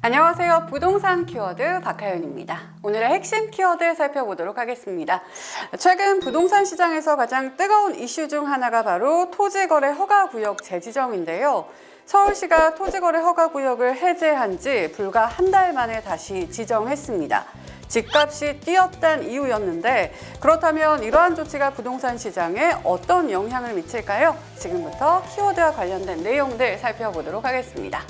안녕하세요. 부동산 키워드 박하연입니다. 오늘의 핵심 키워드 살펴보도록 하겠습니다. 최근 부동산 시장에서 가장 뜨거운 이슈 중 하나가 바로 토지거래 허가구역 재지정인데요. 서울시가 토지거래 허가구역을 해제한 지 불과 한 달 만에 다시 지정했습니다. 집값이 뛰었단 이유였는데 그렇다면 이러한 조치가 부동산 시장에 어떤 영향을 미칠까요? 지금부터 키워드와 관련된 내용들 살펴보도록 하겠습니다.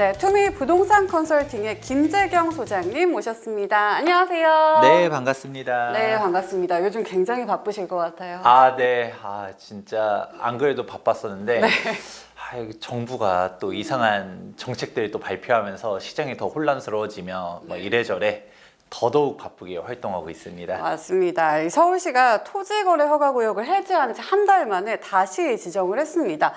네, 투미 부동산 컨설팅의 김재경 소장님 모셨습니다. 안녕하세요. 네, 반갑습니다. 네, 반갑습니다. 요즘 굉장히 바쁘실 것 같아요. 아, 네. 아, 진짜 안 그래도 바빴었는데 네. 아, 정부가 또 이상한 정책들을 또 발표하면서 시장이 더 혼란스러워지며 뭐 이래저래 더더욱 바쁘게 활동하고 있습니다. 맞습니다. 이 서울시가 토지거래 허가구역을 해제한 지 한 달 만에 다시 지정을 했습니다.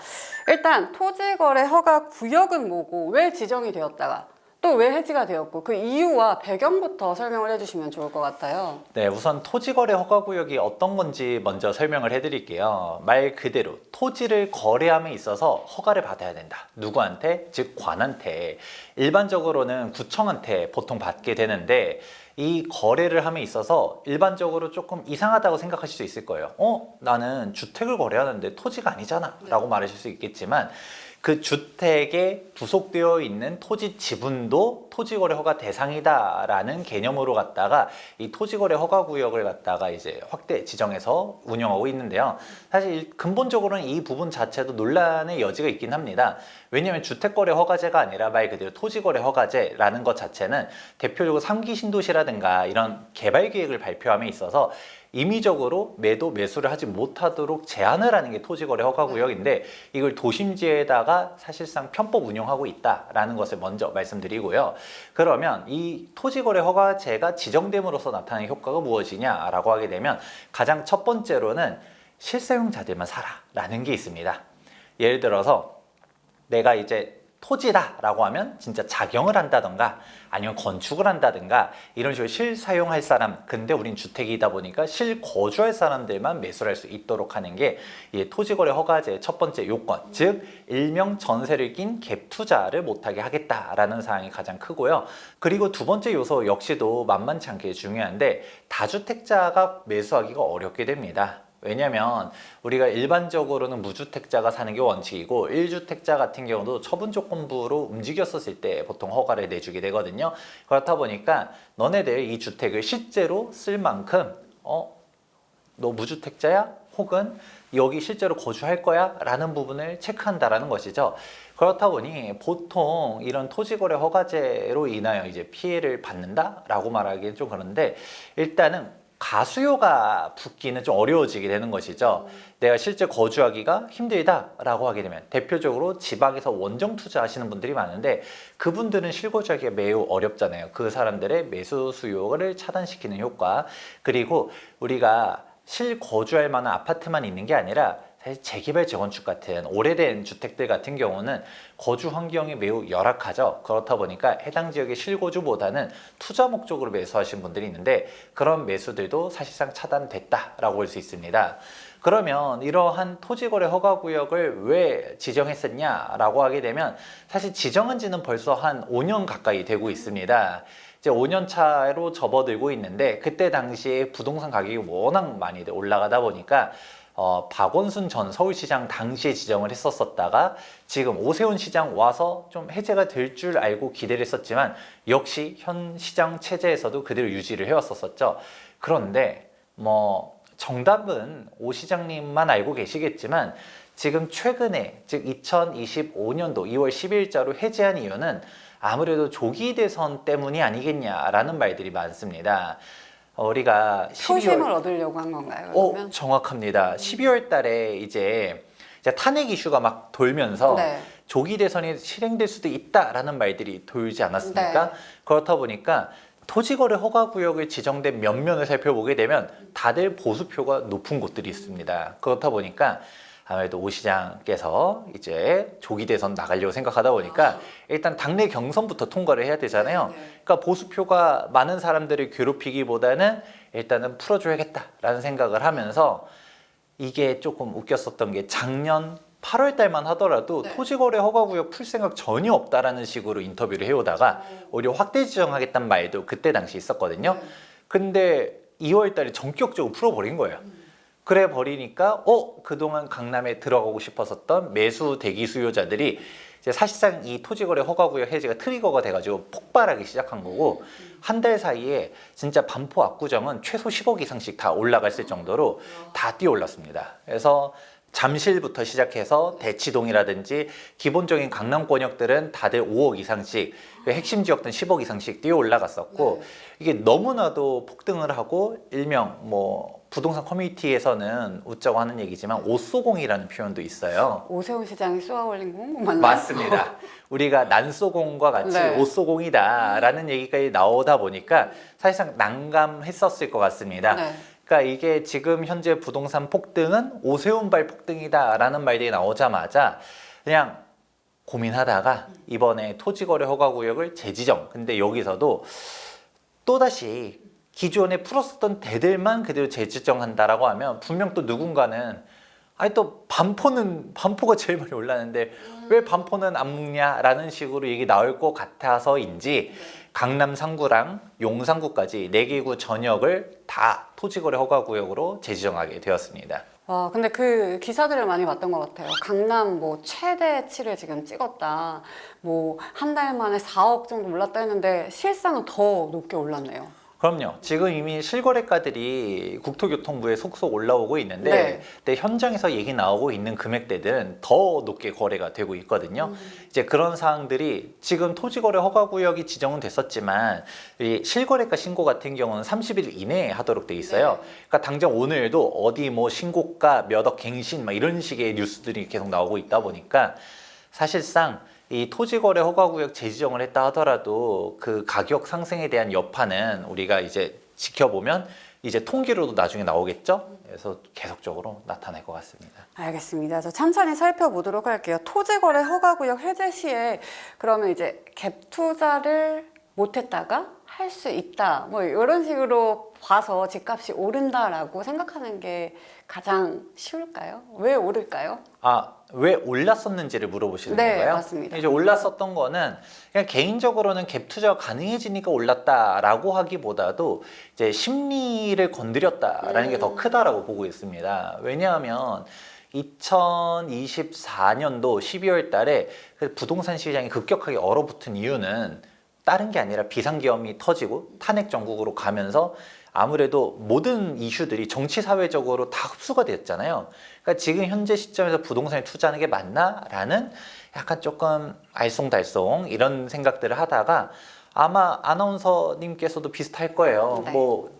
일단 토지거래 허가구역은 뭐고 왜 지정이 되었다가 또 왜 해지가 되었고 그 이유와 배경부터 설명을 해주시면 좋을 것 같아요. 네, 우선 토지거래 허가구역이 어떤 건지 먼저 설명을 해드릴게요. 말 그대로 토지를 거래함에 있어서 허가를 받아야 된다. 누구한테? 즉 관한테. 일반적으로는 구청한테 보통 받게 되는데 이 거래를 함에 있어서 일반적으로 조금 이상하다고 생각하실 수 있을 거예요. 어, 나는 주택을 거래하는데 토지가 아니잖아. 라고 말하실 수 있겠지만 그 주택에 부속되어 있는 토지 지분도 토지거래 허가 대상이다라는 개념으로 갖다가 이 토지거래 허가 구역을 갖다가 이제 확대 지정해서 운영하고 있는데요. 사실 근본적으로는 이 부분 자체도 논란의 여지가 있긴 합니다. 왜냐하면 주택거래 허가제가 아니라 말 그대로 토지거래 허가제라는 것 자체는 대표적으로 3기 신도시라든가 이런 개발 계획을 발표함에 있어서 임의적으로 매도 매수를 하지 못하도록 제한을 하는 게 토지거래 허가구역인데 이걸 도심지에다가 사실상 편법 운영하고 있다라는 것을 먼저 말씀드리고요. 그러면 이 토지거래 허가제가 지정됨으로써 나타나는 효과가 무엇이냐라고 하게 되면 가장 첫 번째로는 실사용자들만 살아라는 게 있습니다. 예를 들어서 내가 이제 토지다라고 하면 진짜 작용을 한다던가 아니면 건축을 한다든가 이런 식으로 실사용할 사람 근데 우린 주택이다 보니까 실거주할 사람들만 매수를 할 수 있도록 하는 게 이 토지거래 허가제의 첫 번째 요건 즉 일명 전세를 낀 갭 투자를 못하게 하겠다라는 사항이 가장 크고요. 그리고 두 번째 요소 역시도 만만치 않게 중요한데 다주택자가 매수하기가 어렵게 됩니다 왜냐면 우리가 일반적으로는 무주택자가 사는 게 원칙이고 1주택자 같은 경우도 처분 조건부로 움직였었을 때 보통 허가를 내주게 되거든요. 그렇다 보니까 너네들 이 주택을 실제로 쓸 만큼 어? 너 무주택자야? 혹은 여기 실제로 거주할 거야? 라는 부분을 체크한다라는 것이죠. 그렇다 보니 보통 이런 토지거래 허가제로 인하여 이제 피해를 받는다라고 말하기엔 좀 그런데 일단은 가수요가 붙기는 좀 어려워지게 되는 것이죠. 내가 실제 거주하기가 힘들다라고 하게 되면 대표적으로 지방에서 원정 투자하시는 분들이 많은데 그분들은 실거주하기가 매우 어렵잖아요. 그 사람들의 매수 수요를 차단시키는 효과 그리고 우리가 실거주할 만한 아파트만 있는 게 아니라 재개발 재건축 같은 오래된 주택들 같은 경우는 거주 환경이 매우 열악하죠. 그렇다 보니까 해당 지역의 실거주보다는 투자 목적으로 매수하신 분들이 있는데 그런 매수들도 사실상 차단됐다라고 볼 수 있습니다. 그러면 이러한 토지거래 허가 구역을 왜 지정했었냐라고 하게 되면 사실 지정한 지는 벌써 한 5년 가까이 되고 있습니다. 이제 5년 차로 접어들고 있는데 그때 당시에 부동산 가격이 워낙 많이 올라가다 보니까 어, 박원순 전 서울시장 당시에 지정을 했었었다가 지금 오세훈 시장 와서 좀 해제가 될 줄 알고 기대를 했었지만 역시 현 시장 체제에서도 그대로 유지를 해왔었었죠. 그런데 뭐 정답은 오 시장님만 알고 계시겠지만 지금 최근에 즉 2025년도 2월 10일자로 해제한 이유는 아무래도 조기 대선 때문이 아니겠냐라는 말들이 많습니다. 어, 우리가 12월 표심을 얻으려고 한 건가요? 그러면? 어, 정확합니다. 12월 달에 이제 이제 탄핵 이슈가 막 돌면서 네. 조기 대선이 실행될 수도 있다라는 말들이 돌지 않았습니까? 네. 그렇다 보니까 토지거래 허가 구역을 지정된 면면을 살펴보게 되면 다들 보수표가 높은 곳들이 있습니다. 그렇다 보니까 아무래도 오 시장께서 이제 조기 대선 나가려고 생각하다 보니까 일단 당내 경선부터 통과를 해야 되잖아요. 네, 네. 그러니까 보수표가 많은 사람들을 괴롭히기보다는 일단은 풀어줘야겠다라는 생각을 하면서 이게 조금 웃겼었던 게 작년 8월 달만 하더라도 네. 토지거래 허가구역 풀 생각 전혀 없다라는 식으로 인터뷰를 해오다가 오히려 확대 지정하겠다는 말도 그때 당시 있었거든요. 근데 2월 달에 전격적으로 풀어버린 거예요. 그래 버리니까 어 그동안 강남에 들어가고 싶었었던 매수 대기 수요자들이 이제 사실상 이 토지거래 허가구역 해제가 트리거가 돼가지고 폭발하기 시작한 거고 한 달 사이에 진짜 반포 압구정은 최소 10억 이상씩 다 올라갔을 정도로 다 뛰어올랐습니다. 그래서 잠실부터 시작해서 대치동이라든지 기본적인 강남 권역들은 다들 5억 이상씩 그 핵심 지역들은 10억 이상씩 뛰어 올라갔었고 이게 너무나도 폭등을 하고 일명 뭐 부동산 커뮤니티에서는 웃자고 하는 얘기지만 옷소공이라는 표현도 있어요. 오세훈 시장이 쏘아올린 공 맞나요? 맞습니다. 우리가 난소공과 같이 네. 옷소공이다라는 얘기까지 나오다 보니까 사실상 난감했었을 것 같습니다. 네. 그러니까 이게 지금 현재 부동산 폭등은 오세훈발 폭등이다라는 말들이 나오자마자 그냥 고민하다가 이번에 토지거래 허가구역을 재지정. 근데 여기서도 또다시 기존에 풀었었던 데들만 그대로 재지정한다라고 하면 분명 또 누군가는 아니 또 반포는 반포가 제일 많이 올랐는데 왜 반포는 안 묶냐라는 식으로 얘기 나올 것 같아서인지 강남 상구랑 용산구까지 네 개구 전역을 다 토지거래 허가구역으로 재지정하게 되었습니다. 와, 근데 그 기사들을 많이 봤던 것 같아요. 강남 뭐 최대치를 지금 찍었다. 뭐 한 달 만에 4억 정도 올랐다 했는데 실상은 더 높게 올랐네요. 그럼요. 지금 이미 실거래가들이 국토교통부에 속속 올라오고 있는데 네. 근데 현장에서 얘기 나오고 있는 금액대들은 더 높게 거래가 되고 있거든요. 이제 그런 사항들이 지금 토지거래 허가구역이 지정은 됐었지만 이 실거래가 신고 같은 경우는 30일 이내에 하도록 돼 있어요. 그러니까 당장 오늘도 어디 뭐 신고가 몇 억 갱신 막 이런 식의 뉴스들이 계속 나오고 있다 보니까 사실상 이 토지거래 허가구역 재지정을 했다 하더라도 그 가격 상승에 대한 여파는 우리가 이제 지켜보면 이제 통계로도 나중에 나오겠죠. 그래서 계속적으로 나타날 것 같습니다. 알겠습니다. 저 찬찬히 살펴보도록 할게요. 토지거래 허가구역 해제 시에 그러면 이제 갭 투자를 못했다가 할 수 있다. 뭐 이런 식으로 봐서 집값이 오른다라고 생각하는 게 가장 쉬울까요? 왜 오를까요? 아, 왜 올랐었는지를 물어보시는 네, 건가요? 맞습니다. 이제 올랐었던 거는 그냥 개인적으로는 갭 투자가 가능해지니까 올랐다라고 하기보다도 이제 심리를 건드렸다라는 게 음. 더 크다라고 보고 있습니다. 왜냐하면 2024년도 12월 달에 그 부동산 시장이 급격하게 얼어붙은 이유는 다른 게 아니라 비상계엄이 터지고 탄핵 정국으로 가면서 아무래도 모든 이슈들이 정치 사회적으로 다 흡수가 됐잖아요. 그러니까 지금 현재 시점에서 부동산에 투자하는 게 맞나라는 약간 조금 알쏭달쏭 이런 생각들을 하다가 아마 아나운서님께서도 비슷할 거예요. 네. 뭐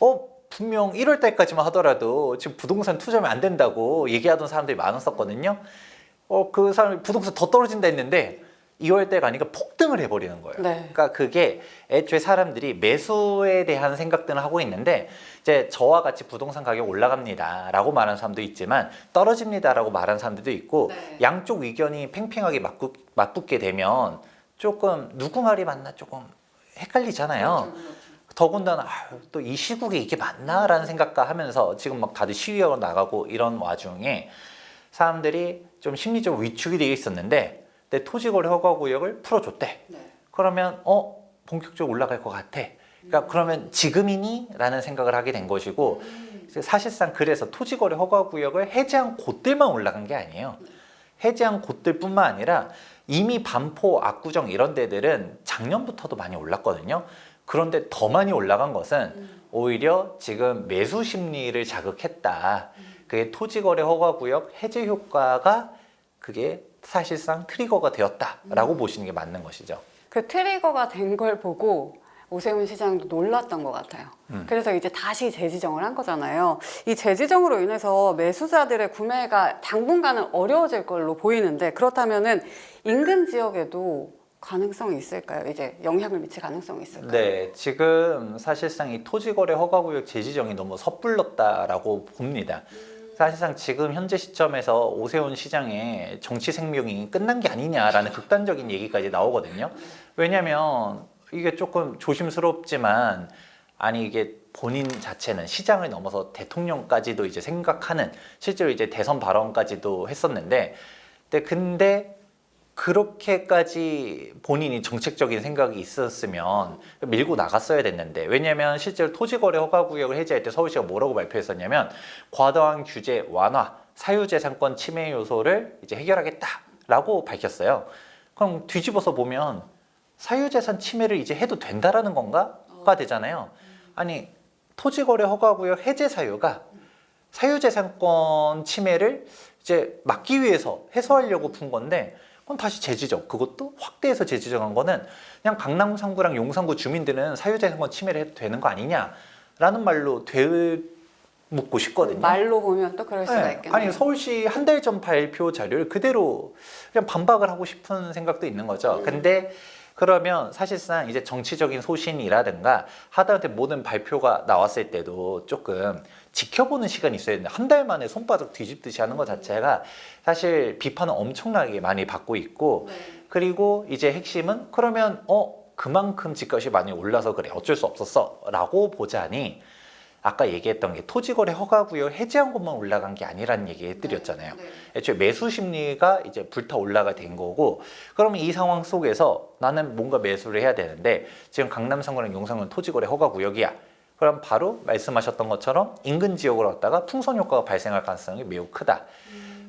어, 분명 1월 달까지만 하더라도 지금 부동산 투자하면 안 된다고 얘기하던 사람들이 많았었거든요. 어, 그 사람이 부동산 더 떨어진다 했는데 2월 달가 아니까 폭등을 해버리는 거예요. 네. 그러니까 그게 애초에 사람들이 매수에 대한 생각들을 하고 있는데 이제 저와 같이 부동산 가격 올라갑니다라고 말하는 사람도 있지만 떨어집니다라고 말하는 사람들도 있고 네. 양쪽 의견이 팽팽하게 맞붙, 맞붙게 되면 조금 누구 말이 맞나 조금 헷갈리잖아요. 더군다나 또이 시국에 이게 맞나라는 생각과 하면서 지금 막 다들 시위하고 나가고 이런 와중에 사람들이 좀 심리적으로 위축이 되어 있었는데 내 토지거래 허가구역을 풀어줬대. 그러면 어 본격적으로 올라갈 것 같아. 그러니까 그러면 지금이니?라는 생각을 하게 된 것이고 사실상 그래서 토지거래 허가구역을 해제한 곳들만 올라간 게 아니에요. 해제한 곳들뿐만 아니라 이미 반포, 압구정 이런 데들은 작년부터도 많이 올랐거든요. 그런데 더 많이 올라간 것은 오히려 지금 매수 심리를 자극했다. 그게 토지거래 허가구역 해제 효과가 그게 사실상 트리거가 되었다라고 보시는 게 맞는 것이죠. 그 트리거가 된 걸 보고 오세훈 시장도 놀랐던 것 같아요. 음. 그래서 이제 다시 재지정을 한 거잖아요. 이 재지정으로 인해서 매수자들의 구매가 당분간은 어려워질 걸로 보이는데 그렇다면은 인근 지역에도 가능성이 있을까요? 이제 영향을 미칠 가능성이 있을까요? 네, 지금 사실상 이 토지거래 허가구역 재지정이 너무 섣불렀다라고 봅니다. 사실상 지금 현재 시점에서 오세훈 시장의 정치 생명이 끝난 게 아니냐라는 극단적인 얘기까지 나오거든요. 왜냐하면 이게 조금 조심스럽지만 아니 이게 본인 자체는 시장을 넘어서 대통령까지도 이제 생각하는 실제로 이제 대선 발언까지도 했었는데 근데 그렇게까지 본인이 정책적인 생각이 있었으면 밀고 나갔어야 됐는데 왜냐하면 실제로 토지거래 허가구역을 해제할 때 서울시가 뭐라고 발표했었냐면 과도한 규제 완화, 사유재산권 침해 요소를 이제 해결하겠다라고 밝혔어요. 그럼 뒤집어서 보면 사유재산 침해를 이제 해도 된다라는 건가가 되잖아요. 아니 토지거래 허가구역 해제 사유가 사유재산권 침해를 이제 막기 위해서 해소하려고 푼 건데 그럼 다시 재지정 그것도 확대해서 재지정한 거는 그냥 강남 3구랑 용산구 주민들은 사유재산권 침해를 해도 되는 거 아니냐라는 말로 되묻고 싶거든요. 말로 보면 또 그럴 수가 네. 있겠네요. 아니 서울시 한 달 전 발표 자료를 그대로 그냥 반박을 하고 싶은 생각도 있는 거죠. 음. 근데 그러면 사실상 이제 정치적인 소신이라든가 하다못해 모든 발표가 나왔을 때도 조금 지켜보는 시간이 있어야 되는데 한 달 만에 손바닥 뒤집듯이 하는 것 자체가 사실 비판을 엄청나게 많이 받고 있고 네. 그리고 이제 핵심은 그러면 어 그만큼 집값이 많이 올라서 그래 어쩔 수 없었어 라고 보자니 아까 얘기했던 게 토지거래 허가구역 해제한 것만 올라간 게 아니라는 얘기 해드렸잖아요. 네. 애초에 매수 심리가 이제 불타 올라가 된 거고 그러면 이 상황 속에서 나는 뭔가 매수를 해야 되는데 지금 강남 상구랑 용산구는 토지거래 허가 구역이야. 그럼 바로 말씀하셨던 것처럼 인근 지역으로 갔다가 풍선 효과가 발생할 가능성이 매우 크다.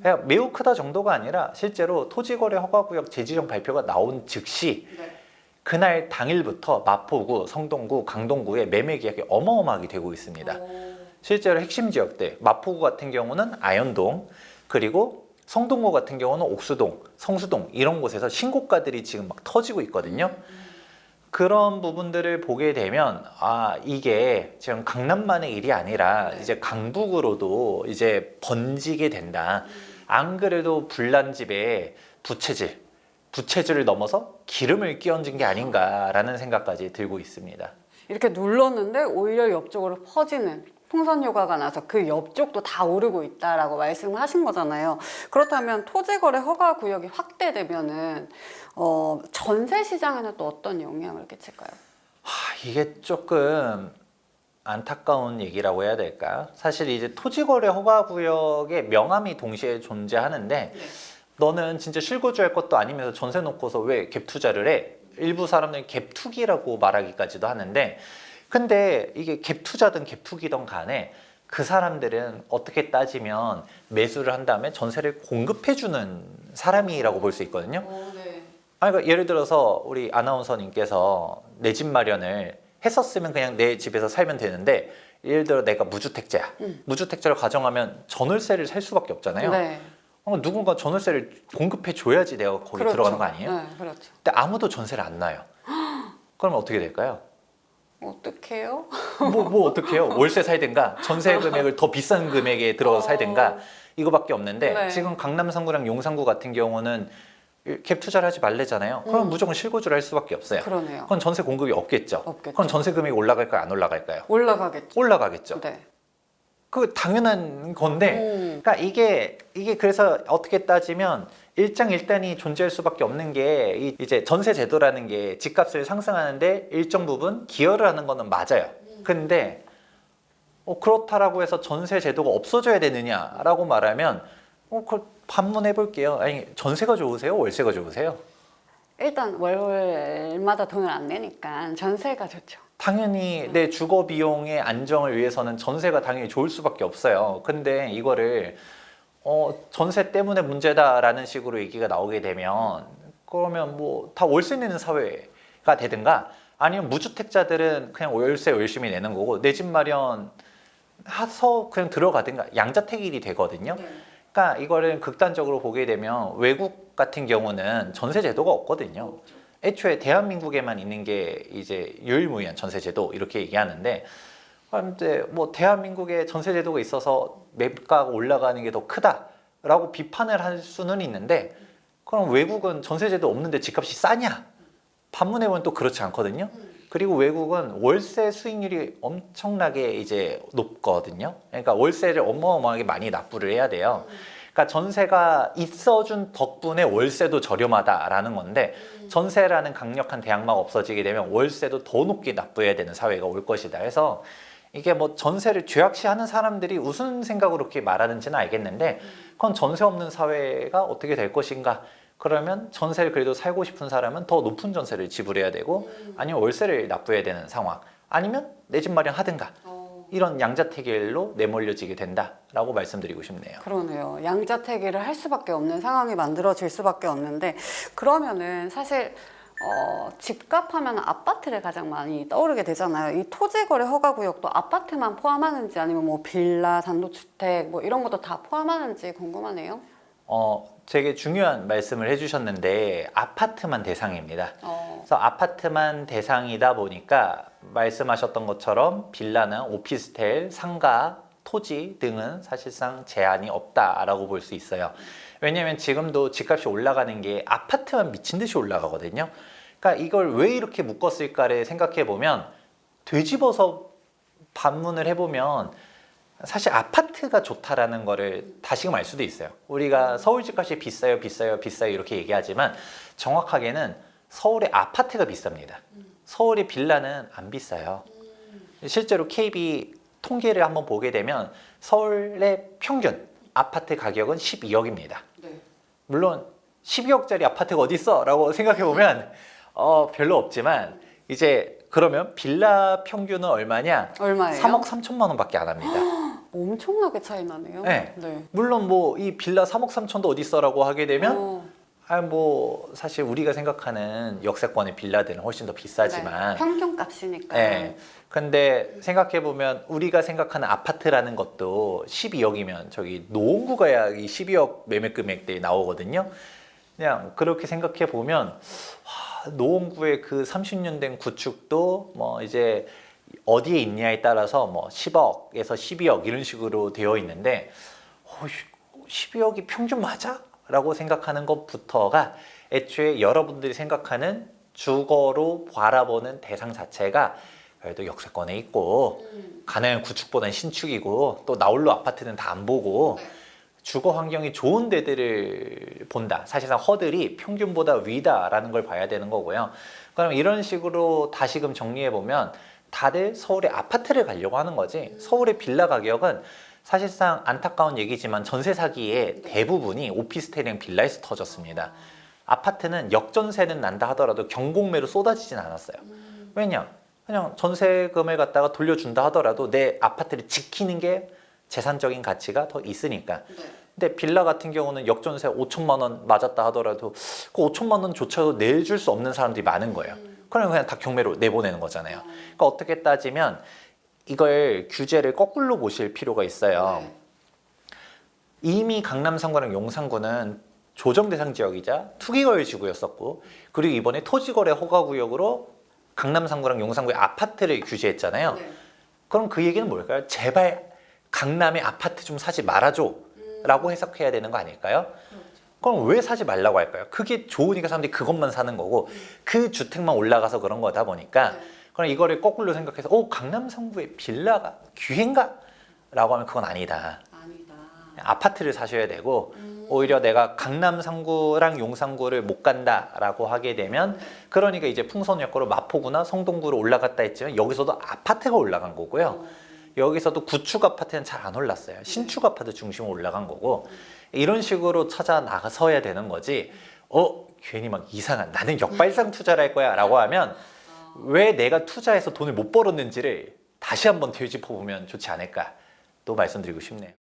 그냥 매우 크다 정도가 아니라 실제로 토지거래 허가구역 재지정 발표가 나온 즉시 네. 그날 당일부터 마포구, 성동구, 강동구에 매매 계약이 어마어마하게 되고 있습니다. 오. 실제로 핵심 지역들 마포구 같은 경우는 아현동 그리고 성동구 같은 경우는 옥수동, 성수동 이런 곳에서 신고가들이 지금 막 터지고 있거든요. 그런 부분들을 보게 되면 아 이게 지금 강남만의 일이 아니라 네. 이제 강북으로도 이제 번지게 된다. 안 그래도 불난 집에 부채질, 부채질을 넘어서 기름을 끼얹은 게 아닌가라는 생각까지 들고 있습니다. 이렇게 눌렀는데 오히려 옆쪽으로 퍼지는 풍선 효과가 나서 그 옆쪽도 다 오르고 있다라고 말씀하신 거잖아요. 그렇다면 토지 거래 허가 구역이 확대되면은 어, 전세 시장에는 또 어떤 영향을 끼칠까요? 하, 이게 조금 안타까운 얘기라고 해야 될까요? 사실 이제 토지 거래 허가 구역의 명함이 동시에 존재하는데 너는 진짜 실거주 할 것도 아니면서 전세 놓고서 왜 갭 투자를 해? 일부 사람들은 갭 투기라고 말하기까지도 하는데 근데 이게 갭 투자든 갭 투기든 간에 그 사람들은 어떻게 따지면 매수를 한 다음에 전세를 공급해 주는 사람이라고 볼 수 있거든요. 네. 아니, 그러니까 예를 들어서 우리 아나운서님께서 내 집 마련을 했었으면 그냥 내 집에서 살면 되는데 예를 들어 내가 무주택자야. 음. 무주택자를 가정하면 전월세를 살 수밖에 없잖아요. 네. 어, 누군가 전월세를 공급해 줘야지 내가 거기 그렇죠. 들어가는 거 아니에요? 네, 그렇죠. 근데 아무도 전세를 안 놔요. 그러면 어떻게 될까요? 어떡해요? 뭐, 뭐 어떡해요? 월세 살든가 전세 금액을 더 비싼 금액에 들어서 살든가 이거밖에 없는데 네. 지금 강남 3구랑 용산구 같은 경우는 갭 투자를 하지 말래잖아요. 그럼 음. 무조건 실거주를 할 수밖에 없어요. 그러네요. 그건 전세 공급이 없겠죠. 없겠죠. 그럼 전세 금액이 올라갈까요? 안 올라갈까요? 올라가겠죠. 올라가겠죠. 네. 그 당연한 건데, 음. 그러니까 이게 이게 그래서 어떻게 따지면 일장일단이 존재할 수밖에 없는 게 이- 이제 전세 제도라는 게 집값을 상승하는데 일정 부분 기여를 하는 거는 맞아요. 근데 어, 그렇다라고 해서 전세 제도가 없어져야 되느냐라고 말하면 어, 그 반문해 볼게요. 아니 전세가 좋으세요? 월세가 좋으세요? 일단 월마다 돈을 안 내니까 전세가 좋죠. 당연히 내 주거 비용의 안정을 위해서는 전세가 당연히 좋을 수밖에 없어요. 근데 이거를 어, 전세 때문에 문제다라는 식으로 얘기가 나오게 되면 그러면 뭐 다 월세 내는 사회가 되든가 아니면 무주택자들은 그냥 월세 열심히 내는 거고 내 집 마련 해서 그냥 들어가든가 양자택일이 되거든요. 그러니까 이거를 극단적으로 보게 되면 외국 같은 경우는 전세 제도가 없거든요. 애초에 대한민국에만 있는 게 이제 유일무이한 전세 제도 이렇게 얘기하는데 근데 뭐 대한민국에 전세 제도가 있어서 매가가 올라가는 게 더 크다라고 비판을 할 수는 있는데 그럼 외국은 전세 제도 없는데 집값이 싸냐? 반문해 보면 또 그렇지 않거든요. 그리고 외국은 월세 수익률이 엄청나게 이제 높거든요. 그러니까 월세를 어마어마하게 많이 납부를 해야 돼요. 그러니까 전세가 있어준 덕분에 월세도 저렴하다라는 건데 전세라는 강력한 대항마가 없어지게 되면 월세도 더 높게 납부해야 되는 사회가 올 것이다. 해서 이게 뭐 전세를 죄악시하는 사람들이 무슨 생각으로 그렇게 말하는지는 알겠는데 그건 전세 없는 사회가 어떻게 될 것인가? 그러면 전세를 그래도 살고 싶은 사람은 더 높은 전세를 지불해야 되고 아니면 월세를 납부해야 되는 상황. 아니면 내 집 마련하든가. 어, 이런 양자택일로 내몰려지게 된다라고 말씀드리고 싶네요. 그러네요. 양자택일을 할 수밖에 없는 상황이 만들어질 수밖에 없는데 그러면은 사실 어, 집값 하면 아파트를 가장 많이 떠오르게 되잖아요. 이 토지거래 허가구역도 아파트만 포함하는지 아니면 뭐 빌라, 단독주택 뭐 이런 것도 다 포함하는지 궁금하네요. 어, 되게 중요한 말씀을 해주셨는데 아파트만 대상입니다. 어, 그래서 아파트만 대상이다 보니까 말씀하셨던 것처럼 빌라는 오피스텔, 상가, 토지 등은 사실상 제한이 없다라고 볼 수 있어요. 왜냐하면 지금도 집값이 올라가는 게 아파트만 미친 듯이 올라가거든요. 그러니까 이걸 왜 이렇게 묶었을까를 생각해 보면 되짚어서 반문을 해보면 사실 아파트가 좋다라는 거를 다시금 알 수도 있어요. 우리가 서울 집값이 비싸요, 비싸요, 비싸요 이렇게 얘기하지만 정확하게는 서울의 아파트가 비쌉니다. 서울의 빌라는 안 비싸요. 실제로 KB 통계를 한번 보게 되면 서울의 평균 아파트 가격은 12억입니다. 네. 물론 12억짜리 아파트가 어디 있어라고 생각해 보면 어, 별로 없지만 이제 그러면 빌라 평균은 얼마냐? 얼마예요? 3억 3천만 원밖에 안 합니다. 엄청나게 차이 나네요. 네. 네. 물론 뭐 이 빌라 3억 3천도 어디 있어라고 하게 되면 어, 아뭐 사실 우리가 생각하는 역세권의 빌라들은 훨씬 더 비싸지만 네. 평균 값이니까. 예. 근데 생각해 보면 우리가 생각하는 아파트라는 것도 12억이면 저기 노원구 가야 이 12억 매매 금액들이 나오거든요. 그냥 그렇게 생각해 보면 와, 노원구의 그 30년 된 구축도 뭐 이제 어디에 있냐에 따라서 뭐 10억에서 12억 이런 식으로 되어 있는데 어, 12억이 평균 맞아? 라고 생각하는 것부터가 애초에 여러분들이 생각하는 주거로 바라보는 대상 자체가 그래도 역세권에 있고 가능한 구축보다는 신축이고 또 나홀로 아파트는 다 안 보고 주거 환경이 좋은 데들을 본다. 사실상 허들이 평균보다 위다라는 걸 봐야 되는 거고요. 그럼 이런 식으로 다시금 정리해 보면 다들 서울에 아파트를 가려고 하는 거지. 서울의 빌라 가격은 사실상 안타까운 얘기지만 전세 사기의 대부분이 오피스텔이랑 빌라에서 터졌습니다. 아파트는 역전세는 난다 하더라도 경공매로 쏟아지진 않았어요. 왜냐? 그냥 전세금을 갖다가 돌려준다 하더라도 내 아파트를 지키는 게 재산적인 가치가 더 있으니까. 네. 근데 빌라 같은 경우는 역전세 5천만 원 맞았다 하더라도 그 5천만 원조차도 내줄 수 없는 사람들이 많은 거예요. 그러면 그냥 다 경매로 내보내는 거잖아요. 그러니까 어떻게 따지면 이걸 규제를 거꾸로 보실 필요가 있어요. 네. 이미 강남 상구랑 용산구는 조정 대상 지역이자 투기거래 지구였었고 그리고 이번에 토지거래 허가 구역으로 강남 상구랑 용산구의 아파트를 규제했잖아요. 네. 그럼 그 얘기는 뭘까요? 제발 강남에 아파트 좀 사지 말아줘 라고 해석해야 되는 거 아닐까요? 그 럼 왜 사지 말라고 할까요? 그게 좋으니까 사람들이 그것만 사는 거고 그 주택만 올라가서 그런 거다 보니까 네. 그럼 이거를 거꾸로 생각해서 오 강남 상구에 빌라가 기회인가? 라고 하면 그건 아니다. 아니다. 아파트를 사셔야 되고 오히려 내가 강남 상구랑 용산구를 못 간다라고 하게 되면 그러니까 이제 풍선역구로 마포구나 성동구로 올라갔다 했지만 여기서도 아파트가 올라간 거고요. 여기서도 구축 아파트는 잘 안 올랐어요. 신축 아파트 중심으로 올라간 거고 이런 식으로 찾아 나서야 되는 거지. 어 괜히 막 이상한 나는 역발상 투자를 할 거야라고 하면 왜 내가 투자해서 돈을 못 벌었는지를 다시 한번 되짚어 보면 좋지 않을까 또 말씀드리고 싶네요.